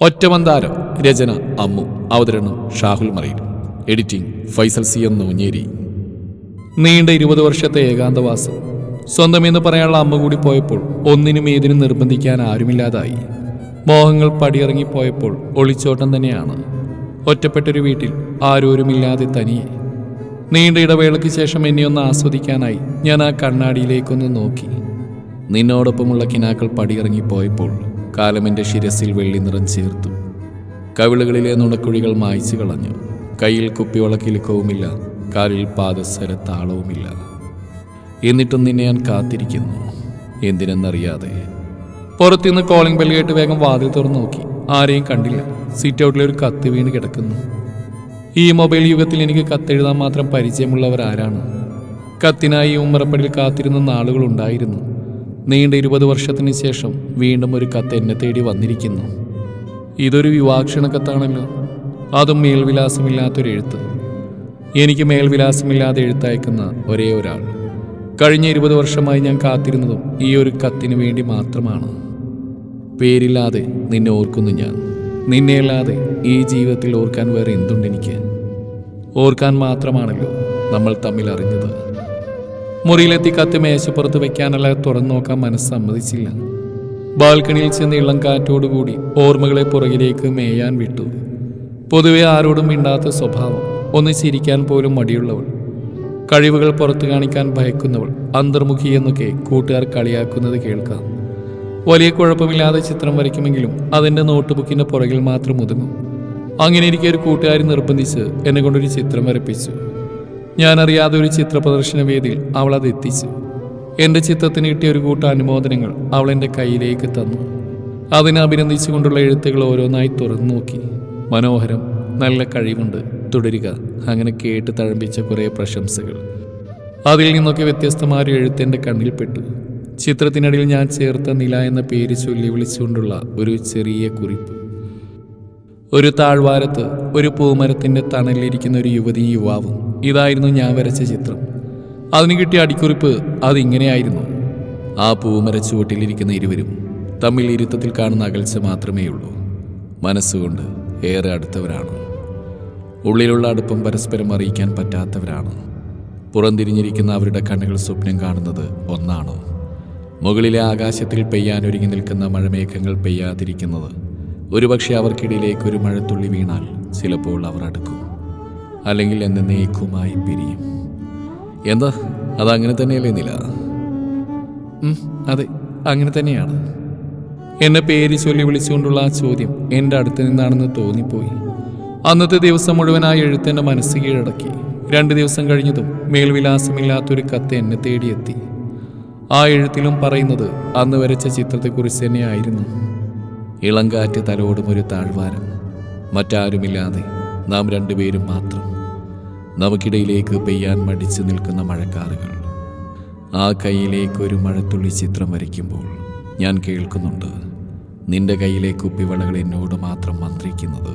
ഒറ്റമന്താരം രചന അമ്മു അവതരണം Shahul മറയിൽ editing Faisal C M Noonjeri. നീണ്ട ഇരുപത് വർഷത്തെ ഏകാന്തവാസം. സ്വന്തമെന്ന് പറയാനുള്ള അമ്മ കൂടി പോയപ്പോൾ ഒന്നിനും ഏതിനും നിർബന്ധിക്കാൻ ആരുമില്ലാതായി. മോഹങ്ങൾ പടിയിറങ്ങിപ്പോയപ്പോൾ ഒളിച്ചോട്ടം തന്നെയാണ്. ഒറ്റപ്പെട്ടൊരു വീട്ടിൽ ആരോരുമില്ലാതെ തനിയെ. നീണ്ട ഇടവേളയ്ക്ക് ശേഷം എന്നെ ഒന്ന് ആസ്വദിക്കാനായി ഞാൻ ആ കണ്ണാടിയിലേക്കൊന്ന് നോക്കി. നിന്നോടൊപ്പമുള്ള കിനാക്കൾ പടിയിറങ്ങിപ്പോയപ്പോൾ കാലമെന്റെ ശിരസിൽ വെള്ളി നിറം ചേർത്തു. കവിളുകളിലെ നുണക്കുഴികൾ മായ്ച്ചു കളഞ്ഞു. കയ്യിൽ കുപ്പിവളക്കിലുക്കവുമില്ല കാലിൽ പാദസര താളവുമില്ല. എന്നിട്ടും നിന്നെ ഞാൻ കാത്തിരിക്കുന്നു. എന്തിനെന്നറിയാതെ. പുറത്തുനിന്ന് കോളിംഗ് ബെൽ കേട്ട് വേഗം വാതിൽ തുറന്നു നോക്കി. ആരെയും കണ്ടില്ല. സീറ്റ് ഔട്ടിൽ ഒരു കത്ത് വീണ് കിടക്കുന്നു. ഈ മൊബൈൽ യുഗത്തിൽ എനിക്ക് കത്തെഴുതാൻ മാത്രം പരിചയമുള്ളവർ ആരാണ് കത്തിനായി ഉമ്മറപ്പടിയിൽ കാത്തിരുന്ന നാളുകളുണ്ടായിരുന്നു നീണ്ട ഇരുപത് വർഷത്തിന് ശേഷം വീണ്ടും ഒരു കത്ത് എന്നെ തേടി വന്നിരിക്കുന്നു. ഇതൊരു വിവാക്ഷണ കത്താണല്ലോ. അതും മേൽവിലാസമില്ലാത്തൊരു എഴുത്ത്. എനിക്ക് മേൽവിലാസമില്ലാതെ എഴുത്തയക്കുന്ന ഒരേ ഒരാൾ. കഴിഞ്ഞ ഇരുപത് വർഷമായി ഞാൻ കാത്തിരുന്നതും ഈ ഒരു കത്തിന് വേണ്ടി മാത്രമാണ്. പേരില്ലാതെ നിന്നെ ഓർക്കുന്നു ഞാൻ. നിന്നെയല്ലാതെ ഈ ജീവിതത്തിൽ ഓർക്കാൻ വേറെ എന്തുണ്ടെനിക്ക് ഓർക്കാൻ മാത്രമാണല്ലോ നമ്മൾ തമ്മിൽ അറിഞ്ഞത്. മുറിയിലെത്തി കത്ത് മേശപ്പുറത്ത് വെക്കാനല്ല തുറന്നു നോക്കാൻ മനസ്സ് സമ്മതിച്ചില്ല. ബാൽക്കണിയിൽ ചെന്ന് ഇളം കാറ്റോടുകൂടി ഓർമ്മകളെ പുറകിലേക്ക് മേയാൻ വിട്ടു. പൊതുവെ ആരോടും മിണ്ടാത്ത സ്വഭാവം ഒന്ന് ചിരിക്കാൻ പോലും മടിയുള്ളവൾ. കഴിവുകൾ പുറത്തു കാണിക്കാൻ ഭയക്കുന്നവൾ അന്തർമുഖി എന്നൊക്കെ കൂട്ടുകാർ കളിയാക്കുന്നത് കേൾക്കാം. വലിയ കുഴപ്പമില്ലാതെ ചിത്രം വരയ്ക്കുമെങ്കിലും അതിന്റെ നോട്ട് ബുക്കിന്റെ പുറകിൽ മാത്രം ഒതുങ്ങും. അങ്ങനെ എനിക്ക് ഒരു കൂട്ടുകാരി നിർബന്ധിച്ച് എന്നെ കൊണ്ടൊരു ചിത്രം വരപ്പിച്ചു. ഞാൻ അറിയാതെ ഒരു ചിത്ര പ്രദർശന വേദിയിൽ അവൾ അത് എന്റെ ചിത്രത്തിന് കിട്ടിയ ഒരു കൂട്ടം അനുമോദനങ്ങൾ അവൾ എന്റെ കയ്യിലേക്ക് തന്നു. അതിനെ അഭിനന്ദിച്ചുകൊണ്ടുള്ള എഴുത്തുകൾ ഓരോന്നായി തുറന്നു നോക്കി. മനോഹരം നല്ല കഴിവുണ്ട്. തുടരുക. അങ്ങനെ കേട്ട് തഴമ്പിച്ച കുറേ പ്രശംസകൾ. അതിൽ നിന്നൊക്കെ വ്യത്യസ്തമായ എഴുത്തെന്റെ കണ്ണിൽപ്പെട്ടു ചിത്രത്തിനിടയിൽ ഞാൻ ചേർത്ത നില എന്ന പേര് ചൊല്ലി വിളിച്ചുകൊണ്ടുള്ള ഒരു ചെറിയ കുറിപ്പ്. ഒരു താഴ്വാരത്ത് ഒരു പൂമരത്തിന്റെ തണലിലിരിക്കുന്ന ഒരു യുവതി യുവാവും. ഇതായിരുന്നു ഞാൻ വരച്ച ചിത്രം. അതിന് കിട്ടിയ അടിക്കുറിപ്പ് അതിങ്ങനെയായിരുന്നു. ആ പൂമര ചുവട്ടിലിരിക്കുന്ന ഇരുവരും തമ്മിൽ ഇരുത്തത്തിൽ കാണുന്ന അകൽച്ച മാത്രമേ ഉള്ളൂ മനസ്സുകൊണ്ട് ഏറെ അടുത്തവരാണ്. ഉള്ളിലുള്ള അടുപ്പം പരസ്പരം അറിയിക്കാൻ പറ്റാത്തവരാണ്. പുറംതിരിഞ്ഞിരിക്കുന്ന അവരുടെ കണ്ണുകൾ സ്വപ്നം കാണുന്നത് ഒന്നാണ്. മുകളിലെ ആകാശത്തിൽ പെയ്യാനൊരുങ്ങി നിൽക്കുന്ന മഴമേഘങ്ങൾ പെയ്യാതിരിക്കുന്നത് ഒരുപക്ഷെ അവർക്കിടയിലേക്ക് ഒരു മഴത്തുള്ളി വീണാൽ ചിലപ്പോൾ അവർ അടുക്കും. അല്ലെങ്കിൽ എന്നെ എന്നേക്കുമായി പിരിയും. എന്താ? അതങ്ങനെ തന്നെയല്ലേ നില? അതെ അങ്ങനെ തന്നെയാണ്. എന്നെ പേര് ചൊല്ലി വിളിച്ചുകൊണ്ടുള്ള ആ ചോദ്യം എന്റെ അടുത്ത് നിന്നാണെന്ന് തോന്നിപ്പോയി. അന്നത്തെ ദിവസം മുഴുവനായി എഴുത്തെന്റെ മനസ്സ് കീഴടക്കി. രണ്ട് ദിവസം കഴിഞ്ഞതും മേൽവിലാസമില്ലാത്തൊരു കത്ത് എന്നെ തേടിയെത്തി. ആ എഴുത്തിലും പറയുന്നത് അന്ന് വരച്ച ചിത്രത്തെക്കുറിച്ച് തന്നെയായിരുന്നു. ഇളങ്കാറ്റ് തലോടും ഒരു താഴ്വാരം. മറ്റാരുമില്ലാതെ നാം രണ്ടുപേരും മാത്രം നമുക്കിടയിലേക്ക് പെയ്യാൻ മടിച്ചു നിൽക്കുന്ന മഴക്കാറുകൾ. ആ കൈയിലേക്ക് ഒരു മഴത്തുള്ളി ചിത്രം വരയ്ക്കുമ്പോൾ ഞാൻ കേൾക്കുന്നുണ്ട് നിന്റെ കയ്യിലെ കുപ്പിവളകൾ എന്നോട് മാത്രം മന്ത്രിക്കുന്നത്.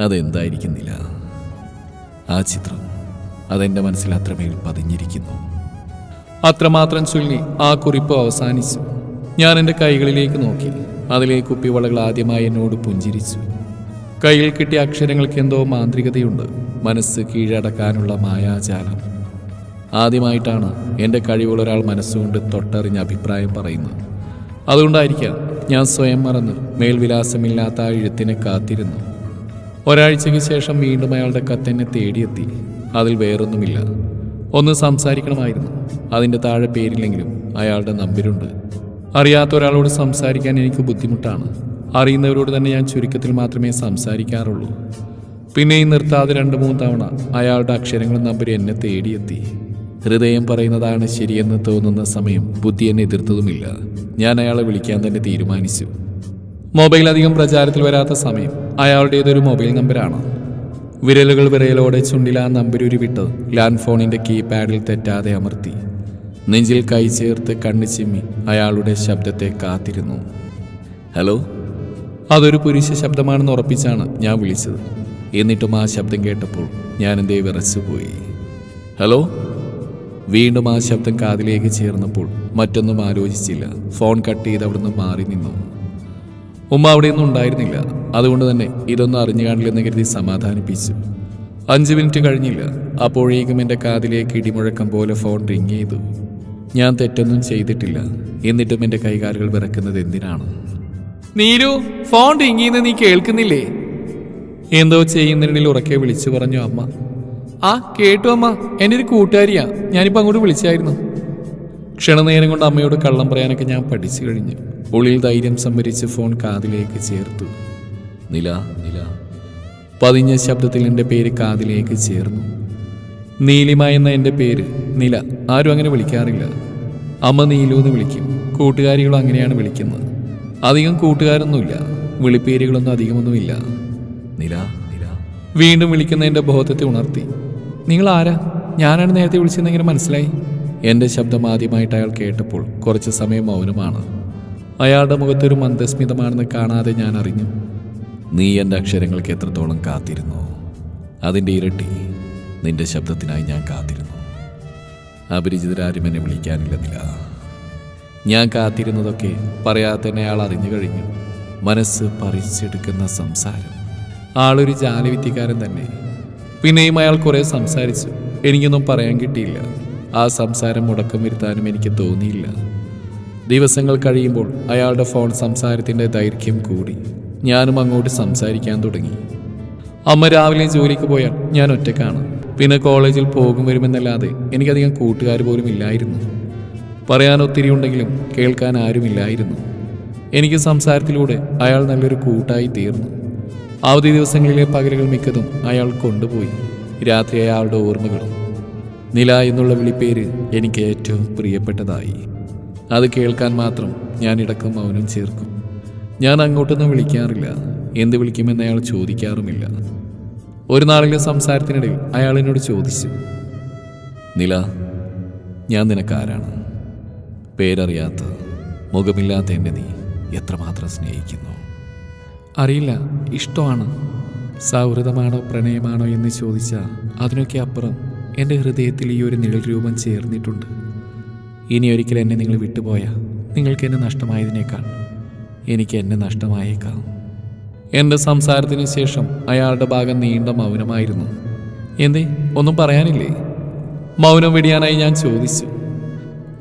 അതെന്തായിരിക്കുന്നില്ല? ആ ചിത്രം അതെന്റെ മനസ്സിൽ അത്രമേൽ പതിഞ്ഞിരിക്കുന്നു. അത്രമാത്രം ചൊല്ലി ആ കുറിപ്പ് അവസാനിച്ചു. ഞാൻ എന്റെ കൈകളിലേക്ക് നോക്കി. അതിലെ കുപ്പിവളകൾ ആദ്യമായി എന്നോട് പുഞ്ചിരിച്ചു. കയ്യിൽ കിട്ടിയ അക്ഷരങ്ങൾക്ക് എന്തോ മാന്ത്രികതയുണ്ട്. മനസ്സ് കീഴടക്കാനുള്ള മായാജാലം. ആദ്യമായിട്ടാണ് എന്റെ കഴിവുള്ള ഒരാൾ മനസ്സുകൊണ്ട് തൊട്ടറിഞ്ഞ അഭിപ്രായം പറയുന്നത്. അതുകൊണ്ടായിരിക്കാം ഞാൻ സ്വയം മറന്ന് മേൽവിലാസമില്ലാത്ത ആ എഴുത്തിനെ കാത്തിരുന്നു ഒരാഴ്ചയ്ക്ക് ശേഷം വീണ്ടും അയാളുടെ കത്തെന്നെ തേടിയെത്തി. അതിൽ വേറൊന്നുമില്ല. ഒന്ന് സംസാരിക്കണമായിരുന്നു. അതിന്റെ താഴെ പേരില്ലെങ്കിലും അയാളുടെ നമ്പരുണ്ട്. അറിയാത്ത ഒരാളോട് സംസാരിക്കാൻ എനിക്ക് ബുദ്ധിമുട്ടാണ്. അറിയുന്നവരോട് തന്നെ ഞാൻ ചുരുക്കത്തിൽ മാത്രമേ സംസാരിക്കാറുള്ളൂ. പിന്നെയും നിർത്താതെ രണ്ട് മൂന്ന് തവണ അയാളുടെ അക്ഷരങ്ങളും നമ്പർ എന്നെ തേടിയെത്തി. ഹൃദയം പറയുന്നതാണ് ശരിയെന്ന് തോന്നുന്ന സമയം ബുദ്ധി എന്നെ എതിർത്തതുമില്ല. ഞാൻ അയാളെ വിളിക്കാൻ തന്നെ തീരുമാനിച്ചു. മൊബൈൽ അധികം പ്രചാരത്തിൽ വരാത്ത സമയം അയാളുടേതൊരു മൊബൈൽ നമ്പരാണ്. വിരലുകൾ വിറയലോടെ ചുണ്ടിൽ ആ നമ്പരൂരി വിട്ട് ലാൻഡ് ഫോണിന്റെ കീപാഡിൽ തെറ്റാതെ അമർത്തി. നെഞ്ചിൽ കൈ ചേർത്ത് കണ്ണു ചിമ്മി അയാളുടെ ശബ്ദത്തെ കാത്തിരുന്നു. ഹലോ? അതൊരു പുരുഷ ശബ്ദമാണെന്ന് ഉറപ്പിച്ചാണ് ഞാൻ വിളിച്ചത്. എന്നിട്ടും ആ ശബ്ദം കേട്ടപ്പോൾ ഞാൻ എന്തേ വിറച്ചുപോയി. ഹലോ? വീണ്ടും ആ ശബ്ദം കാതിലേക്ക് ചേർന്നപ്പോൾ മറ്റൊന്നും ആലോചിച്ചില്ല. ഫോൺ കട്ട് ചെയ്ത് അവിടുന്ന് മാറി നിന്നു. ഉമ്മ അവിടെയൊന്നും ഉണ്ടായിരുന്നില്ല. അതുകൊണ്ട് തന്നെ ഇതൊന്നും അറിഞ്ഞു കാണില്ലെന്ന് കരുതി സമാധാനിപ്പിച്ചു. അഞ്ച് മിനിറ്റ് കഴിഞ്ഞില്ല. അപ്പോഴേക്കും എന്റെ കാതിലേക്ക് ഇടിമുഴക്കം പോലെ ഫോൺ റിങ് ചെയ്തു. ഞാൻ തെറ്റൊന്നും ചെയ്തിട്ടില്ല. എന്നിട്ടും എന്റെ കൈകാലുകൾ വിറക്കുന്നത് എന്തിനാണ്? നീരു ഫോൺ ഇങ്ങിന്ന് നീ കേൾക്കുന്നില്ലേ? എന്തോ ചെയ്യുന്നതിനിടയിൽ ഉറക്കെ വിളിച്ചു പറഞ്ഞു അമ്മ. ആ കേട്ടു അമ്മ. എന്റെ ഒരു കൂട്ടുകാരിയാ. ഞാനിപ്പോൾ അങ്ങോട്ട് വിളിച്ചായിരുന്നു. ക്ഷണനേരം കൊണ്ട് അമ്മയോട് കള്ളം പറയാനൊക്കെ ഞാൻ പഠിച്ചു കഴിഞ്ഞു. ഉള്ളിൽ ധൈര്യം സംഭരിച്ച് ഫോൺ കാതിലേക്ക് ചേർത്തു. നില നില. പതിഞ്ഞ ശബ്ദത്തിൽ എന്റെ പേര് കാതിലേക്ക് ചേർന്നു. നീലിമ എന്ന എന്റെ പേര് നില ആരും അങ്ങനെ വിളിക്കാറില്ല. അമ്മ നീലു എന്ന് വിളിക്കും. കൂട്ടുകാരികളും അങ്ങനെയാണ് വിളിക്കുന്നത്. അധികം കൂട്ടുകാരൊന്നുമില്ല. വിളിപ്പേരുകളൊന്നും അധികമൊന്നുമില്ല. നില നില. വീണ്ടും വിളിക്കുന്ന എന്റെ ബോധത്തെ ഉണർത്തി. നിങ്ങൾ ആരാ? ഞാനാണ് നേരത്തെ വിളിച്ചതെന്നെങ്കിലും മനസ്സിലായി? എന്റെ ശബ്ദം ആദ്യമായിട്ട് അയാൾ കേട്ടപ്പോൾ കുറച്ച് സമയം മൗനമാണ്. അയാളുടെ മുഖത്തൊരു മന്ദസ്മിതമാണെന്ന് കാണാതെ ഞാൻ അറിഞ്ഞു. നീ എന്റെ അക്ഷരങ്ങൾക്ക് എത്രത്തോളം കാത്തിരുന്നു? അതിന്റെ ഇരട്ടി. നിന്റെ ശബ്ദത്തിനായി ഞാൻ കാത്തിരുന്നു. അപരിചിതരാരും എന്നെ വിളിക്കാനില്ലെന്നില്ല. ഞാൻ കാത്തിരുന്നതൊക്കെ പറയാതെ തന്നെ അയാൾ അറിഞ്ഞു കഴിഞ്ഞു. മനസ്സ് പറിച്ചെടുക്കുന്ന സംസാരം. ആളൊരു ജാലവിദ്യക്കാരൻ തന്നെ. പിന്നെയും അയാൾ കുറേ സംസാരിച്ചു. എനിക്കൊന്നും പറയാൻ കിട്ടിയില്ല. ആ സംസാരം മുടക്കം വരുത്താനും എനിക്ക് തോന്നിയില്ല. ദിവസങ്ങൾ കഴിയുമ്പോൾ അയാളുടെ ഫോൺ സംസാരത്തിന്റെ ദൈർഘ്യം കൂടി. ഞാനും അങ്ങോട്ട് സംസാരിക്കാൻ തുടങ്ങി. അമ്മ രാവിലെ ജോലിക്ക് പോയാൽ ഞാൻ ഒറ്റക്കാണ്. പിന്നെ കോളേജിൽ പോകും വരുമെന്നല്ലാതെ എനിക്കധികം കൂട്ടുകാർ പോലും ഇല്ലായിരുന്നു. പറയാൻ ഒത്തിരി ഉണ്ടെങ്കിലും കേൾക്കാൻ ആരുമില്ലായിരുന്നു. എനിക്ക് സംസാരത്തിലൂടെ അയാൾ നല്ലൊരു കൂട്ടായി തീർന്നു. അവധി ദിവസങ്ങളിലെ പകലുകൾ മിക്കതും അയാൾ കൊണ്ടുപോയി. രാത്രി അയാളുടെ ഓർമ്മകളും. നില എന്നുള്ള വിളിപ്പേര് എനിക്ക് ഏറ്റവും പ്രിയപ്പെട്ടതായി. അത് കേൾക്കാൻ മാത്രം ഞാൻ ഇടക്കും മൗനം ചേർക്കും. ഞാൻ അങ്ങോട്ടൊന്നും വിളിക്കാറില്ല. എന്ത് വിളിക്കുമെന്ന് അയാൾ ചോദിക്കാറുമില്ല. ഒരു നാളിലെ സംസാരത്തിനിടയിൽ അയാൾ എന്നോട് ചോദിച്ചു നില ഞാൻ നിനക്കാരാണ്. പേരറിയാത്ത മുഖമില്ലാത്ത എന്നെ നീ എത്രമാത്രം സ്നേഹിക്കുന്നു? അറിയില്ല ഇഷ്ടമാണ്. സൗഹൃദമാണോ പ്രണയമാണോ എന്ന് ചോദിച്ചാൽ അതിനൊക്കെ അപ്പുറം എന്റെ ഹൃദയത്തിൽ ഈ ഒരു നിഴൽ രൂപം ചേർന്നിട്ടുണ്ട്. ഇനി ഒരിക്കൽ എന്നെ നിങ്ങൾ വിട്ടുപോയാൽ നിങ്ങൾക്ക് എന്നെ നഷ്ടമായതിനേക്കാൾ എനിക്ക് എന്നെ നഷ്ടമായേക്കാം. എന്റെ സംസാരത്തിന് ശേഷം അയാളുടെ ഭാഗം നീണ്ട മൗനമായിരുന്നു. എന്തേ? ഒന്നും പറയാനില്ലേ? മൗനം വെടിയാനായി ഞാൻ ചോദിച്ചു.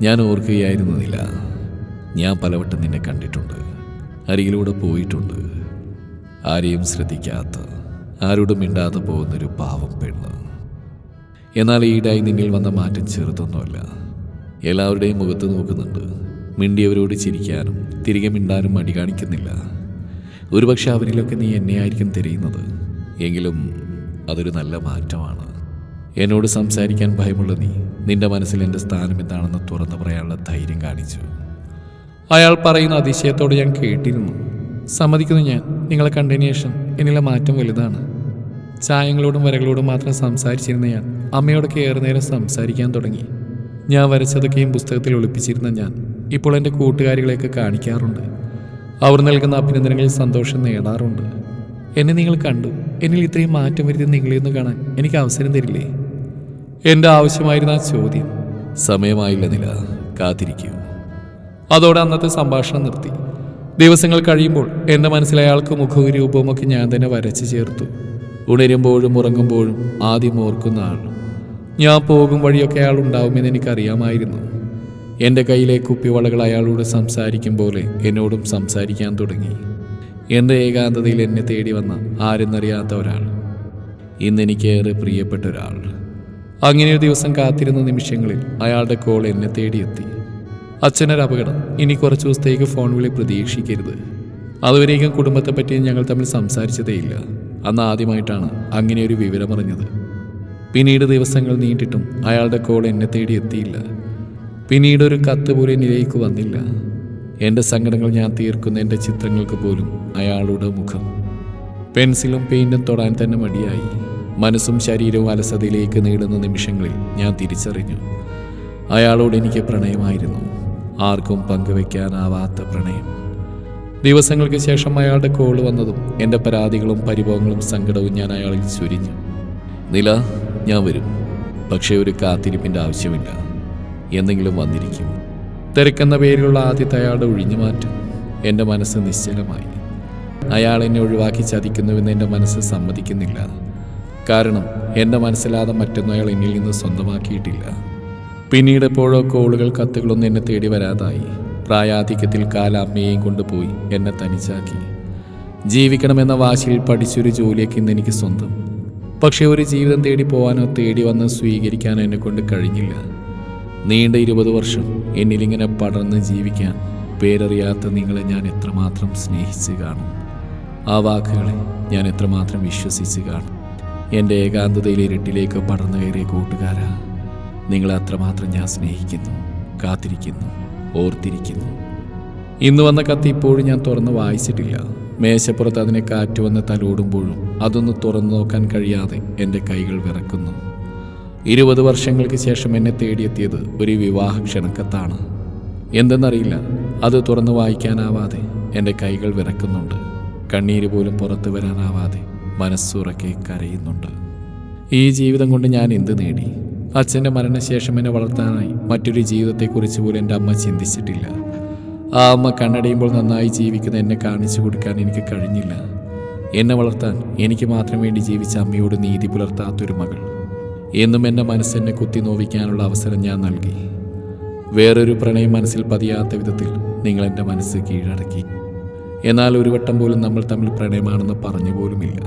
ഞാൻ ഓർക്കുകയായിരുന്നില്ല ഞാൻ പലവട്ടം നിന്നെ കണ്ടിട്ടുണ്ട്. അരികിലൂടെ പോയിട്ടുണ്ട്. ആരെയും ശ്രദ്ധിക്കാത്ത ആരോടും മിണ്ടാതെ പോകുന്നൊരു പാവം പെണ്ണ്. എന്നാൽ ഈടായി നിന്നിൽ വന്ന മാറ്റം ചെറുതൊന്നുമല്ല. എല്ലാവരുടെയും മുഖത്ത് നോക്കുന്നുണ്ട്. മിണ്ടിയവരോട് ചിരിക്കാനും തിരികെ മിണ്ടാനും മടി കാണിക്കുന്നില്ല. ഒരുപക്ഷെ അവരിലൊക്കെ നീ എന്നെയായിരിക്കും തിരയുന്നത്. എങ്കിലും അതൊരു നല്ല മാറ്റമാണ്. എന്നോട് സംസാരിക്കാൻ ഭയമുള്ള നീ നിന്റെ മനസ്സിൽ എന്റെ സ്ഥാനം എന്താണെന്ന് തുറന്നു പറയാനുള്ള ധൈര്യം കാണിച്ചു. അയാൾ പറയുന്ന അതിശയത്തോട് ഞാൻ കേട്ടിരുന്നു. സമ്മതിക്കുന്നു ഞാൻ. നിങ്ങളെ കണ്ടതിന് ശേഷം എന്നിലെ മാറ്റം വലുതാണ്. ചായങ്ങളോടും വരകളോടും മാത്രം സംസാരിച്ചിരുന്ന ഞാൻ അമ്മയോടൊക്കെ ഏറെ നേരം സംസാരിക്കാൻ തുടങ്ങി. ഞാൻ വരച്ചതൊക്കെയും പുസ്തകത്തിൽ ഒളിപ്പിച്ചിരുന്ന ഞാൻ ഇപ്പോൾ എന്റെ കൂട്ടുകാരികളെയൊക്കെ കാണിക്കാറുണ്ട്. അവർ നൽകുന്ന അഭിനന്ദനങ്ങളിൽ സന്തോഷം നേടാറുണ്ട്. എന്നെ നിങ്ങൾ കണ്ടു. എന്നിൽ ഇത്രയും മാറ്റം വരുത്തി നിങ്ങളെന്ന് കാണാൻ എനിക്ക് അവസരം തരില്ലേ? എന്റെ ആവശ്യമായിരുന്ന ആ ചോദ്യം സമയമായില്ല നില കാത്തിരിക്കൂ. അതോടെ അന്നത്തെ സംഭാഷണം നിർത്തി. ദിവസങ്ങൾ കഴിയുമ്പോൾ എന്റെ മനസ്സിൽ അയാൾക്ക് മുഖവും ഞാൻ തന്നെ വരച്ചു ചേർത്തു. ഉണരുമ്പോഴും ഉറങ്ങുമ്പോഴും ആദ്യം ഓർക്കുന്ന ആൾ. ഞാൻ പോകും വഴിയൊക്കെ അയാൾ ഉണ്ടാവുമെന്ന് എനിക്കറിയാമായിരുന്നു. എന്റെ കയ്യിലെ കുപ്പിവളകൾ അയാളോട് സംസാരിക്കും പോലെ എന്നോടും സംസാരിക്കാൻ തുടങ്ങി. എന്റെ ഏകാന്തതയിൽ എന്നെ തേടി വന്ന ആരെന്നറിയാത്ത ഒരാൾ. ഇന്നെനിക്കേറെ പ്രിയപ്പെട്ട ഒരാൾ. അങ്ങനെ ഒരു ദിവസം കാത്തിരുന്ന നിമിഷങ്ങളിൽ അയാളുടെ കോൾ എന്നെ തേടിയെത്തി. അച്ഛനൊരു അപകടം. ഇനി കുറച്ച് ദിവസത്തേക്ക് ഫോൺ വിളി പ്രതീക്ഷിക്കരുത്. അതുവരേക്കും കുടുംബത്തെപ്പറ്റി ഞങ്ങൾ തമ്മിൽ സംസാരിച്ചതേയില്ല. അന്ന് ആദ്യമായിട്ടാണ് അങ്ങനെ ഒരു വിവരമറിഞ്ഞത് പിന്നീട് ദിവസങ്ങൾ നീണ്ടിട്ടും അയാളുടെ കോൾ എന്നെ തേടി എത്തിയില്ല പിന്നീട് ഒരു കത്ത് പോലും നിലയ്ക്ക് വന്നില്ല. എന്റെ സങ്കടങ്ങൾ ഞാൻ തീർക്കുന്ന എന്റെ ചിത്രങ്ങൾക്ക് പോലും അയാളുടെ മുഖം. പെൻസിലും പെയിന്റും തൊടാൻ തന്നെ മടിയായി. മനസ്സും ശരീരവും അലസതയിലേക്ക് നീളുന്ന നിമിഷങ്ങളിൽ ഞാൻ തിരിച്ചറിഞ്ഞു. അയാളോട് എനിക്ക് പ്രണയമായിരുന്നു. ആർക്കും പങ്കുവെക്കാനാവാത്ത പ്രണയം. ദിവസങ്ങൾക്ക് ശേഷം അയാളുടെ കോൾ വന്നതും എന്റെ പരാതികളും പരിഭവങ്ങളും സങ്കടവും ഞാൻ അയാളിൽ ചുരിഞ്ഞു. നില ഞാൻ വരും. പക്ഷേ ഒരു കാത്തിരിപ്പിന്റെ ആവശ്യമില്ല. എന്തെങ്കിലും വന്നിരിക്കും. തിരക്കെന്ന പേരിലുള്ള ആദ്യത്തെ അയാളുടെ ഒഴിഞ്ഞു മാറ്റം എന്റെ മനസ്സ് നിശ്ചലമായി. അയാൾ എന്നെ ഒഴിവാക്കി ചതിക്കുന്നുവെന്ന് എന്റെ മനസ്സ് സമ്മതിക്കുന്നില്ല. കാരണം എന്റെ മനസ്സിലാതെ മറ്റൊന്നും അയാൾ എന്നിൽ നിന്ന് സ്വന്തമാക്കിയിട്ടില്ല. പിന്നീട് എപ്പോഴോ കോളുകൾ കത്തുകളൊന്നും എന്നെ തേടി വരാതായി. പ്രായാധിക്യത്തിൽ കാല അമ്മയെയും കൊണ്ടുപോയി എന്നെ തനിച്ചാക്കി. ജീവിക്കണമെന്ന വാശിയിൽ പഠിച്ചൊരു ജോലിയൊക്കെ ഇന്ന് എനിക്ക് സ്വന്തം. പക്ഷേ ഒരു ജീവിതം തേടി പോകാനോ തേടി വന്ന് സ്വീകരിക്കാനോ എന്നെ കൊണ്ട് കഴിഞ്ഞില്ല. നീണ്ട ഇരുപത് വർഷം എന്നിലിങ്ങനെ പടർന്ന് ജീവിക്കാൻ പേരറിയാത്ത നിങ്ങളെ ഞാൻ എത്രമാത്രം സ്നേഹിച്ച് കാണും. ആ വാക്കുകളെ ഞാൻ എത്രമാത്രം വിശ്വസിച്ച് കാണും. എന്റെ ഏകാന്തതയിലെ ഇരുട്ടിലേക്ക് പടർന്നു കയറിയ കൂട്ടുകാരാ നിങ്ങളെ അത്രമാത്രം ഞാൻ സ്നേഹിക്കുന്നു കാത്തിരിക്കുന്നു ഓർത്തിരിക്കുന്നു. ഇന്ന് വന്ന കത്ത് ഇപ്പോഴും ഞാൻ തുറന്ന് വായിച്ചിട്ടില്ല. മേശപ്പുറത്ത് അതിനെ കാറ്റ് വന്ന് തലോടുമ്പോഴും അതൊന്ന് തുറന്നു നോക്കാൻ കഴിയാതെ എന്റെ കൈകൾ വിറക്കുന്നു. ഇരുപത് വർഷങ്ങൾക്ക് ശേഷം എന്നെ തേടിയെത്തിയത് ഒരു വിവാഹ ക്ഷണക്കത്താണ് എന്തെന്നറിയില്ല അത് തുറന്നു വായിക്കാനാവാതെ എന്റെ കൈകൾ വിറക്കുന്നുണ്ട്. കണ്ണീര് പോലും പുറത്തു വരാനാവാതെ മനസ്സുറക്കെ കരയുന്നുണ്ട്. ഈ ജീവിതം കൊണ്ട് ഞാൻ എന്ത് നേടി? അച്ഛന്റെ മരണശേഷം എന്നെ വളർത്താനായി മറ്റൊരു ജീവിതത്തെക്കുറിച്ച് പോലും എന്റെ അമ്മ ചിന്തിച്ചിട്ടില്ല. ആ അമ്മ കണ്ണടയുമ്പോൾ നന്നായി ജീവിക്കുന്ന എന്നെ കാണിച്ചു കൊടുക്കാൻ എനിക്ക് കഴിഞ്ഞില്ല. എന്നെ വളർത്താൻ എനിക്ക് മാത്രം വേണ്ടി ജീവിച്ച അമ്മയോട് നീതി പുലർത്താത്തൊരു മകൾ. എന്നും എന്റെ മനസ്സെന്നെ കുത്തി നോവിക്കാനുള്ള അവസരം ഞാൻ നൽകി. വേറൊരു പ്രണയം മനസ്സിൽ പതിയാത്ത വിധത്തിൽ നിങ്ങൾ എന്റെ മനസ്സ് കീഴടക്കി. എന്നാൽ ഒരു വട്ടം പോലും നമ്മൾ തമ്മിൽ പ്രണയമാണെന്ന് പറഞ്ഞു പോലുമില്ല.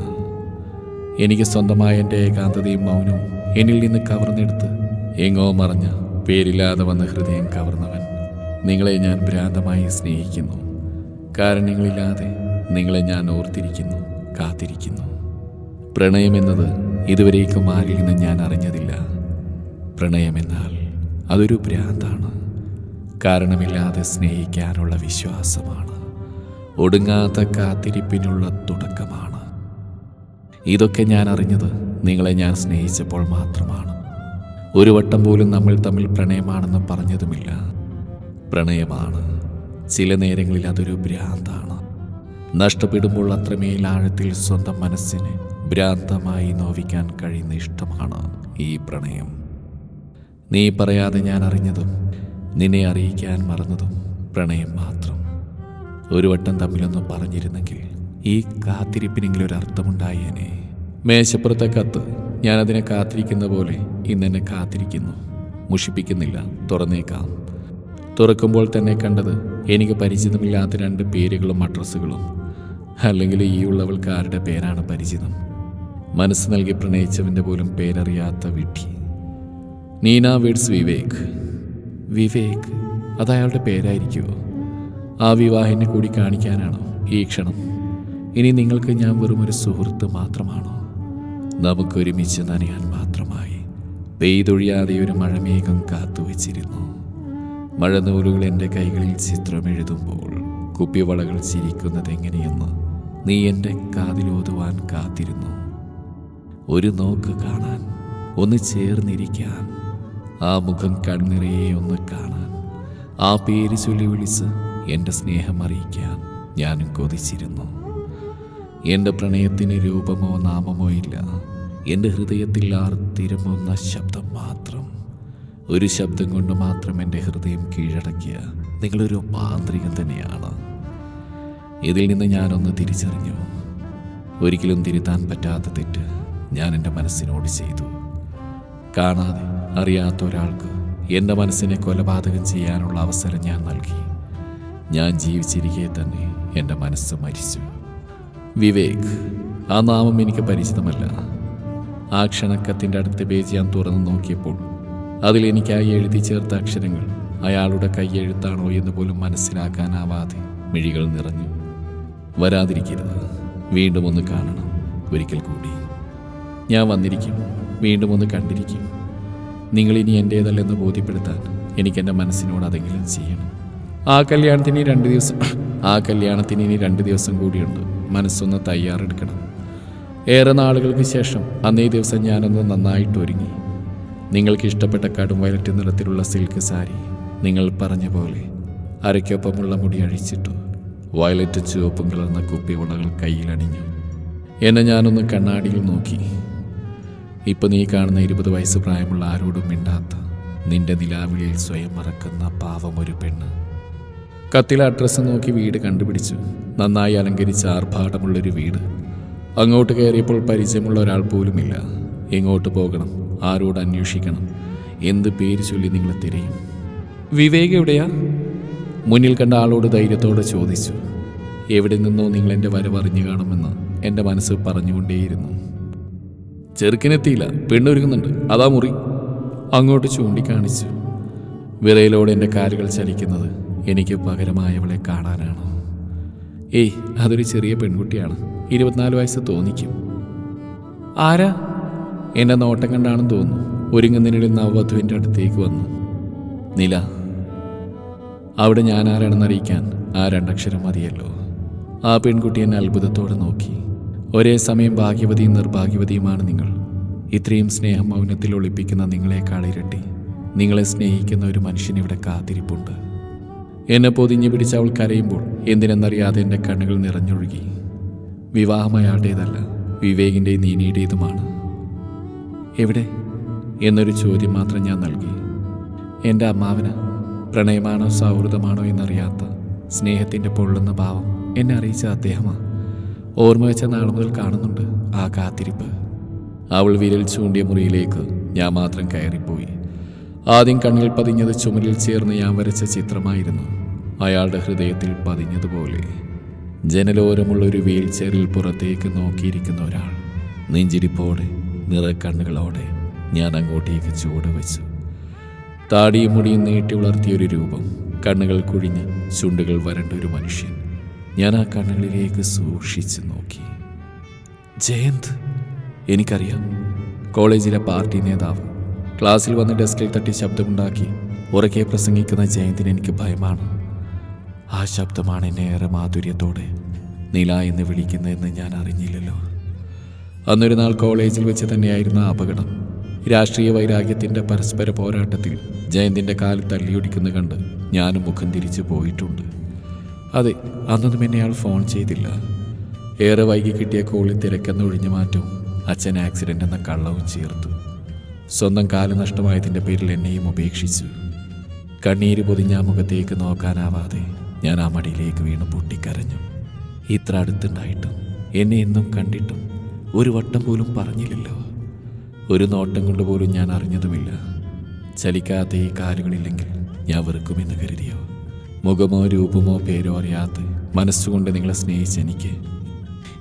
എനിക്ക് സ്വന്തമായ എന്റെ ഏകാന്തതയും മൗനവും എന്നിൽ നിന്ന് കവർന്നെടുത്ത് എങ്ങോ മറഞ്ഞ പേരില്ലാതെ വന്ന ഹൃദയം കവർന്നവൻ നിങ്ങളെ ഞാൻ ഭ്രാന്തമായി സ്നേഹിക്കുന്നു. കാരണങ്ങളില്ലാതെ നിങ്ങളെ ഞാൻ ഓർത്തിരിക്കുന്നു കാത്തിരിക്കുന്നു. പ്രണയമെന്നത് ഇതുവരേക്കും ആരിൽ നിന്ന് ഞാൻ അറിഞ്ഞതില്ല. പ്രണയമെന്നാൽ അതൊരു ഭ്രാന്താണ്. കാരണമില്ലാതെ സ്നേഹിക്കാനുള്ള വിശ്വാസമാണ്. ഒടുങ്ങാത്ത കാത്തിരിപ്പിനുള്ള തുടക്കമാണ്. ഇതൊക്കെ ഞാൻ അറിഞ്ഞത് നിങ്ങളെ ഞാൻ സ്നേഹിച്ചപ്പോൾ മാത്രമാണ്. ഒരു വട്ടം പോലും നമ്മൾ തമ്മിൽ പ്രണയമാണെന്ന് പറഞ്ഞതുമില്ല. പ്രണയമാണ് ചില നേരങ്ങളിൽ അതൊരു ഭ്രാന്താണ്. നഷ്ടപ്പെടുമ്പോൾ അത്രമേൽ ആഴത്തിൽ സ്വന്തം മനസ്സിനെ ഭ്രാന്തമായി നോവിക്കാൻ കഴിയുന്ന ഇഷ്ടമാണ് ഈ പ്രണയം. നീ പറയാതെ ഞാൻ അറിഞ്ഞതും നിന്നെ അറിയിക്കാൻ മറന്നതും പ്രണയം മാത്രം. ഒരു വട്ടം തമ്മിലൊന്നും പറഞ്ഞിരുന്നെങ്കിൽ ഈ കാത്തിരിപ്പിനെങ്കിലും ഒരു അർത്ഥമുണ്ടായേനെ. മേശപ്പുറത്തെ കത്ത് ഞാനതിനെ കാത്തിരിക്കുന്ന പോലെ ഇന്നെന്നെ കാത്തിരിക്കുന്നു. മുഷിപ്പിക്കുന്നില്ല. തുറന്നേക്കാം. തുറക്കുമ്പോൾ തന്നെ കണ്ടത് എനിക്ക് പരിചിതമില്ലാത്ത രണ്ട് പേരുകളും അഡ്രസ്സുകളും. അല്ലെങ്കിൽ ഈ ഉള്ളവൾക്ക് ആരുടെ പേരാണ് പരിചിതം? മനസ്സ് നൽകി പ്രണയിച്ചവന്റെ പോലും പേരറിയാത്ത വിഡ്ഢി നീന വിഡ്സ് വിവേക്. വിവേക് അത് അയാളുടെ പേരായിരിക്കുമോ ആ വിവാഹിനെ കൂടി കാണിക്കാനാണോ ഈ ക്ഷണം? ഇനി നിങ്ങൾക്ക് ഞാൻ വെറും ഒരു സുഹൃത്ത് മാത്രമാണോ? നമുക്കൊരുമിച്ച് നനയാൻ മാത്രമായി. പെയ്തൊഴിയാതെ ഒരു മഴമേഘം കാത്തുവച്ചിരുന്നു. മഴനൂലുകൾ എന്റെ കൈകളിൽ ചിത്രമെഴുതുമ്പോൾ കുപ്പിവളകൾ ചിരിക്കുന്നത് എങ്ങനെയെന്ന് നീ എന്റെ കാതിലോതുവാൻ കാത്തിരുന്നു. ഒരു നോക്ക് കാണാൻ ഒന്ന് ചേർന്നിരിക്കാൻ ആ മുഖം കണ്ണിറയെ ഒന്ന് കാണാൻ ആ പേര് ചൊല്ലി വിളിച്ച് എന്റെ സ്നേഹം അറിയിക്കാൻ ഞാനും കൊതിച്ചിരുന്നു. എന്റെ പ്രണയത്തിന് രൂപമോ നാമമോ ഇല്ല. എന്റെ ഹൃദയത്തിൽ ആർത്തിരുമുന്ന ശബ്ദം മാത്രം ഒരു ശബ്ദം കൊണ്ട് മാത്രം എന്റെ ഹൃദയം കീഴടക്കിയ നിങ്ങളൊരു മാന്ത്രികം തന്നെയാണ്. ഇതിൽ നിന്ന് ഞാനൊന്ന് തിരിച്ചറിഞ്ഞു. ഒരിക്കലും തിരുത്താൻ പറ്റാത്ത തെറ്റ് ഞാൻ എന്റെ മനസ്സിനോട് ചെയ്തു. കാണാതെ അറിയാത്ത ഒരാൾക്ക് എന്റെ മനസ്സിനെ കൊലപാതകം ചെയ്യാനുള്ള അവസരം ഞാൻ നൽകി. ഞാൻ ജീവിച്ചിരിക്കെ തന്നെ എന്റെ മനസ്സ് മരിച്ചു. വിവേക് ആ നാമം എനിക്ക് പരിചിതമല്ല. ആ ക്ഷണക്കത്തിന്റെ അടുത്ത പേജ് ഞാൻ തുറന്നു നോക്കിയപ്പോൾ അതിൽ എനിക്കായി എഴുതി ചേർത്ത അക്ഷരങ്ങൾ. അയാളുടെ കൈയെഴുത്താണോ എന്ന് പോലും മനസ്സിലാക്കാനാവാതെ മിഴികൾ നിറഞ്ഞു. വരാതിരിക്കരുത്. വീണ്ടും ഒന്ന് കാണണം. ഒരിക്കൽ കൂടി. ഞാൻ വന്നിരിക്കും. വീണ്ടും ഒന്ന് കണ്ടിരിക്കും. നിങ്ങളിനി എന്റേതല്ലെന്ന് ബോധ്യപ്പെടുത്താൻ എനിക്ക് എന്റെ മനസ്സിനോട് അതെങ്കിലും ചെയ്യണം. ആ കല്യാണത്തിന് രണ്ട് ദിവസം ആ കല്യാണത്തിന് ഇനി രണ്ട് ദിവസം കൂടിയുണ്ട്. മനസ്സൊന്ന് തയ്യാറെടുക്കണം. ഏറെ നാളുകൾക്ക് ശേഷം അന്നേ ദിവസം ഞാനൊന്ന് നന്നായിട്ട് ഒരുങ്ങി. നിങ്ങൾക്ക് ഇഷ്ടപ്പെട്ട കടും വയലറ്റ് നിറത്തിലുള്ള സിൽക്ക് സാരി നിങ്ങൾ പറഞ്ഞ പോലെ അരയ്ക്കൊപ്പമുള്ള മുടി അഴിച്ചിട്ടു വയലറ്റ് ചുവപ്പും കലർന്ന കുപ്പി ഉണകൾ കയ്യിലണിഞ്ഞു എന്നെ ഞാനൊന്ന് കണ്ണാടിയിൽ നോക്കി. ഇപ്പൊ നീ കാണുന്ന ഇരുപത് വയസ്സ് പ്രായമുള്ള ആരോടും മിണ്ടാത്ത നിന്റെ നിലാവിളിയിൽ സ്വയം മറക്കുന്ന പാവം ഒരു പെണ്ണ്. കത്തിലെ അഡ്രസ്സ് നോക്കി വീട് കണ്ടുപിടിച്ചു. നന്നായി അലങ്കരിച്ച ആർഭാടമുള്ളൊരു വീട്. അങ്ങോട്ട് കയറിയപ്പോൾ പരിചയമുള്ള ഒരാൾ പോലുമില്ല. എങ്ങോട്ട് പോകണം? ആരോട് അന്വേഷിക്കണം? എന്ത് പേര് ചൊല്ലി നിങ്ങളെ തിരയും? വിവേക് എവിടെയാ മുന്നിൽ കണ്ട ആളോട് ധൈര്യത്തോടെ ചോദിച്ചു. എവിടെ നിന്നോ നിങ്ങൾ എന്റെ വരവറിഞ്ഞു കാണുമെന്ന് എന്റെ മനസ്സ് പറഞ്ഞുകൊണ്ടേയിരുന്നു. ചെറുക്കിനെത്തിയില്ല പെണ്ണൊരുങ്ങുന്നുണ്ട്. അതാ മുറി. അങ്ങോട്ട് ചൂണ്ടിക്കാണിച്ചു. വിറയിലോടെ എന്റെ കാലുകൾ ചലിക്കുന്നത് എനിക്ക് പകരമായവളെ കാണാനാണ്. ഏയ് അതൊരു ചെറിയ പെൺകുട്ടിയാണ്. ഇരുപത്തിനാല് വയസ്സ് തോന്നിക്കും. ആരാ? എന്നെ നോട്ടം കണ്ടാണെന്ന് തോന്നുന്നു. ഒരുങ്ങുന്നതിനിടയിൽ നവവധുവിന്റെ അടുത്തേക്ക് വന്നു. നില അവിടെ ഞാൻ ആരാണെന്ന് അറിയിക്കാൻ ആ രണ്ടക്ഷരം മതിയല്ലോ. ആ പെൺകുട്ടി എന്നെ അത്ഭുതത്തോടെ നോക്കി. ഒരേ സമയം ഭാഗ്യവതിയും നിർഭാഗ്യവതിയുമാണ് നിങ്ങൾ. ഇത്രയും സ്നേഹം മൗനത്തിൽ ഒളിപ്പിക്കുന്ന നിങ്ങളെക്കാൾ ഇരട്ടി. നിങ്ങളെ സ്നേഹിക്കുന്ന ഒരു മനുഷ്യൻ ഇവിടെ കാത്തിരിപ്പുണ്ട്. എന്നെ പൊതിഞ്ഞു പിടിച്ച് അവൾ കരയുമ്പോൾ എന്തിനെന്നറിയാതെ എന്റെ കണ്ണുകൾ നിറഞ്ഞൊഴുകി. വിവാഹമയാളുടേതല്ല വിവേകിന്റെയും നീനിയുടേതുമാണ് എവിടെ? എന്നൊരു ചോദ്യം മാത്രം ഞാൻ നൽകി. എന്റെ അമ്മാവന് പ്രണയമാണോ സൗഹൃദമാണോ എന്നറിയാത്ത സ്നേഹത്തിന്റെ പൊള്ളുന്ന ഭാവം എന്നെ അറിയിച്ച അദ്ദേഹമാണ് ഓർമ്മ വെച്ച നാൾ മുതൽ കാണുന്നുണ്ട് ആ കാത്തിരിപ്പ്. അവൾ വിരൽ ചൂണ്ടിയ മുറിയിലേക്ക് ഞാൻ മാത്രം കയറിപ്പോയി. ആദ്യം കണ്ണിൽ പതിഞ്ഞത് ചുമലിൽ ചേർന്ന് ഞാൻ വരച്ച ചിത്രമായിരുന്നു. അയാളുടെ ഹൃദയത്തിൽ പതിഞ്ഞതുപോലെ. ജനലോരമുള്ള ഒരു വീൽ ചെയറിൽ പുറത്തേക്ക് നോക്കിയിരിക്കുന്ന ഒരാൾ. നെഞ്ചിരിപ്പോടെ നിറക്കണ്ണുകളോടെ ഞാൻ അങ്ങോട്ടേക്ക് ചുവട് വെച്ചു. താടിയും മുടിയും നീട്ടി വളർത്തിയൊരു രൂപം. കണ്ണുകൾ കുഴിഞ്ഞ് ചുണ്ടുകൾ വരണ്ട ഒരു മനുഷ്യൻ ഞാൻ ആ കണ്ണുകളിലേക്ക് സൂക്ഷിച്ചു നോക്കി. ജയന്ത് എനിക്കറിയാം. കോളേജിലെ പാർട്ടി നേതാവ് ക്ലാസ്സിൽ വന്ന് ഡെസ്കിൽ തട്ടി ശബ്ദമുണ്ടാക്കി ഉറക്കെ പ്രസംഗിക്കുന്ന ജയന്തിന് എനിക്ക് ഭയമാണ്. ആ ശബ്ദമാണ് എന്നെ ഏറെ മാധുര്യത്തോടെ നില എന്ന് വിളിക്കുന്നതെന്ന് ഞാൻ അറിഞ്ഞില്ലല്ലോ. അന്നൊരു നാൾ കോളേജിൽ വെച്ച് തന്നെയായിരുന്നു അപകടം. രാഷ്ട്രീയ വൈരാഗ്യത്തിന്റെ പരസ്പര പോരാട്ടത്തിൽ ജയന്തിന്റെ കാലിൽ തള്ളിയൊടിക്കുന്ന കണ്ട് ഞാനും മുഖം തിരിച്ചു പോയിട്ടുണ്ട്. അതെ അന്നൊന്നും എന്നെ അയാൾ ഫോൺ ചെയ്തില്ല. ഏറെ വൈകി കിട്ടിയ കോളിൽ തിരക്കെന്ന ഒഴിഞ്ഞു മാറ്റവും അച്ഛൻ ആക്സിഡന്റ് എന്ന കള്ളവും ചേർത്തു. സ്വന്തം കാൽ നഷ്ടമായതിന്റെ പേരിൽ എന്നെയും ഉപേക്ഷിച്ചു. കണ്ണീര് പൊതിഞ്ഞ മുഖത്തേക്ക് നോക്കാനാവാതെ ഞാൻ ആ മടിയിലേക്ക് വീണ് പൊട്ടിക്കരഞ്ഞു. ഇത്ര അടുത്തുണ്ടായിട്ടും എന്നെ എന്നും കണ്ടിട്ടും ഒരു വട്ടം പോലും പറഞ്ഞില്ലല്ലോ. ഒരു നോട്ടം കൊണ്ട് പോലും ഞാൻ അറിഞ്ഞതുമില്ല. ചലിക്കാത്ത ഈ കാലുകളില്ലെങ്കിൽ ഞാൻ വെറുക്കുമെന്ന് കരുതിയോ? മുഖമോ രൂപമോ പേരോ അറിയാത്ത മനസ്സുകൊണ്ട് നിങ്ങളെ സ്നേഹിച്ച എനിക്ക്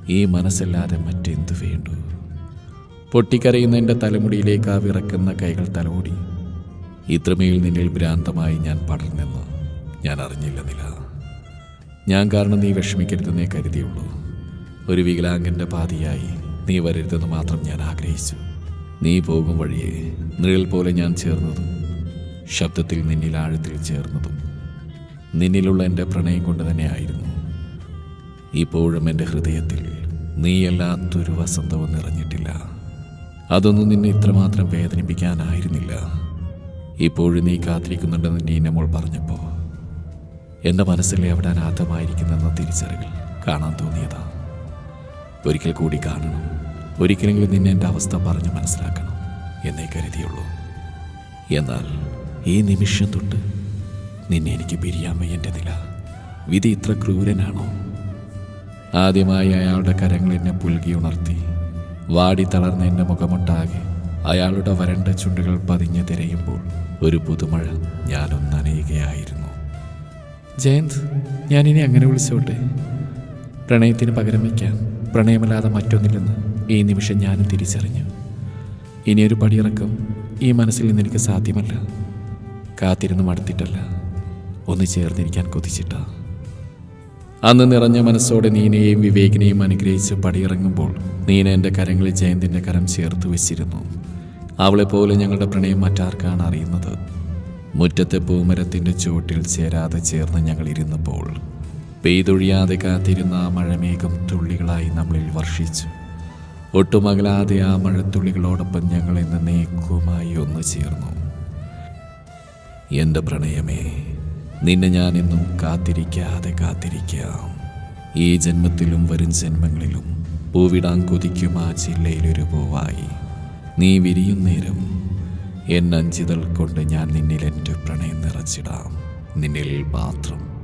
ഈ മനസ്സല്ലാതെ മറ്റെന്ത് വേണ്ടു? പൊട്ടിക്കരയുന്ന എന്റെ തലമുടിയിലേക്ക് ആ വിറക്കുന്ന കൈകൾ തലോടി. ഇത്രമേൽ നിന്നിൽ ഭ്രാന്തമായി ഞാൻ പടർന്നെന്ന്? ഞാൻ അറിഞ്ഞില്ല നില. ഞാൻ കാരണം നീ വിഷമിക്കരുതെന്നേ കരുതിയുള്ളൂ. ഒരു വികലാംഗന്റെ പാതിയായി നീ വരരുതെന്ന് മാത്രം ഞാൻ ആഗ്രഹിച്ചു. നീ പോകും വഴിയെ നിഴൽ പോലെ ഞാൻ ചേർന്നതും ശബ്ദത്തിൽ നിന്നിൽ ആഴത്തിൽ ചേർന്നതും നിന്നിലുള്ള എന്റെ പ്രണയം കൊണ്ട് തന്നെയായിരുന്നു. ഇപ്പോഴും എന്റെ ഹൃദയത്തിൽ നീയല്ലാത്തൊരു വസന്തവും നിറഞ്ഞിട്ടില്ല. അതൊന്നും നിന്നെ ഇത്രമാത്രം വേദനിപ്പിക്കാനായിരുന്നില്ല. ഇപ്പോഴും നീ കാത്തിരിക്കുന്നുണ്ടെന്ന് നീനമോൾ പറഞ്ഞപ്പോൾ എന്റെ മനസ്സിലെ അവിടെ അനാഥമായിരിക്കുന്നെന്ന തിരിച്ചറിവിൽ കാണാൻ തോന്നിയതാ. ഒരിക്കൽ കൂടി കാണണം. ഒരിക്കലെങ്കിലും നിന്നെ എന്റെ അവസ്ഥ പറഞ്ഞ് മനസ്സിലാക്കണം എന്നേ കരുതിയുള്ളൂ. എന്നാൽ ഈ നിമിഷം തൊട്ട് നിന്നെ എനിക്ക് പിരിയാൻ വയ്യന്റെ നില. വിധി ഇത്ര ക്രൂരനാണോ? ആദ്യമായി അയാളുടെ കരങ്ങൾ എന്നെ പുൽകി ഉണർത്തി. വാടി തളർന്ന എന്റെ മുഖമൊട്ടാകെ അയാളുടെ വരണ്ട ചുണ്ടുകൾ പതിഞ്ഞ് തിരയുമ്പോൾ ഒരു പുതുമഴ ഞാനൊന്ന് അനയുകയായിരുന്നു. ജയന്ത് ഞാനിനി അങ്ങനെ വിളിച്ചോട്ടെ? പ്രണയത്തിന് പകരം വയ്ക്കാൻ പ്രണയമല്ലാതെ മറ്റൊന്നില്ലെന്ന് ഈ നിമിഷം ഞാനും തിരിച്ചറിഞ്ഞു. ഇനിയൊരു പടിയിറക്കം ഈ മനസ്സിൽ നിന്ന് എനിക്ക് സാധ്യമല്ല. കാത്തിരുന്ന് മടുത്തിട്ടല്ല. ഒന്ന് ചേർന്നിരിക്കാൻ കൊതിച്ചിട്ട. അന്ന് നിറഞ്ഞ മനസ്സോടെ നീനയെയും വിവേകിനെയും അനുഗ്രഹിച്ച് പടിയിറങ്ങുമ്പോൾ നീന എന്റെ കരങ്ങളിൽ ജയന്തിന്റെ കരം ചേർത്ത് വെച്ചിരുന്നു. അവളെപ്പോലെ ഞങ്ങളുടെ പ്രണയം മറ്റാർക്കാണ് അറിയുന്നത്? മുറ്റത്തെ പൂമരത്തിന്റെ ചുവട്ടിൽ ചേരാതെ ചേർന്ന് ഞങ്ങൾ ഇരുന്നപ്പോൾ പെയ്തൊഴിയാതെ കാത്തിരുന്ന ആ മഴമേഘം തുള്ളികളായി നമ്മളിൽ വർഷിച്ചു. ഒട്ടുമകലാതെ ആ മഴത്തുള്ളികളോടൊപ്പം ഞങ്ങൾ ഇന്ന് നീക്കുമായി ഒന്ന് ചേർന്നു. എന്റെ പ്രണയമേ നിന്നെ ഞാൻ എന്നും കാത്തിരിക്കാതെ കാത്തിരിക്കാം. ഈ ജന്മത്തിലും വരും ജന്മങ്ങളിലും പൂവിടാൻ കൊതിക്കും ആ ജില്ലയിലൊരു പൂവായി. നീ വിരിയും നേരം എന്നഞ്ചിതൾ കൊണ്ട് ഞാൻ നിന്നിൽ എന്റെ പ്രണയം നിറച്ചിടാം. നിന്നിൽ മാത്രം